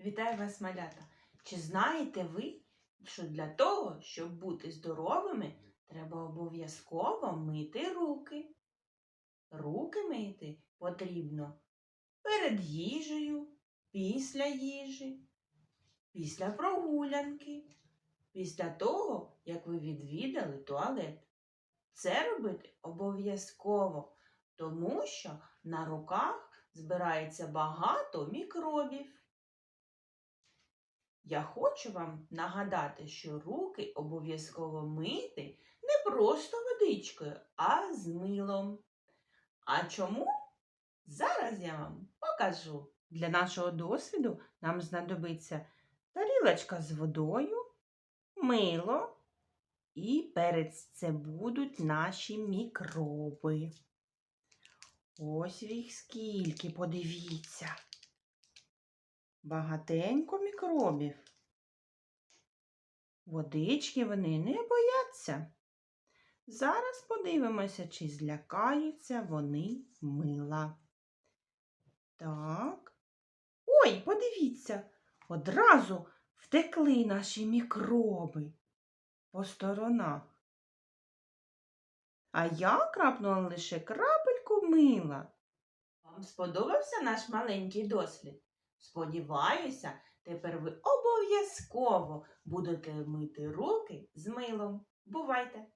Вітаю вас, малята! Чи знаєте ви, що для того, щоб бути здоровими, треба обов'язково мити руки? Руки мити потрібно перед їжею, після їжі, після прогулянки, після того, як ви відвідали туалет. Це робити обов'язково, тому що на руках збирається багато мікробів. Я хочу вам нагадати, що руки обов'язково мити не просто водичкою, а з милом. А чому? Зараз я вам покажу. Для нашого досвіду нам знадобиться тарілочка з водою, мило і перець це будуть наші мікроби. Ось їх скільки, подивіться. Багатенько мікробів. Водички вони не бояться. Зараз подивимося, чи злякаються вони мила. Так. Ой, подивіться, одразу втекли наші мікроби по сторонах. А я крапнула лише крапельку мила. Вам сподобався наш маленький дослід? Сподіваюся, тепер ви обов'язково будете мити руки з милом. Бувайте!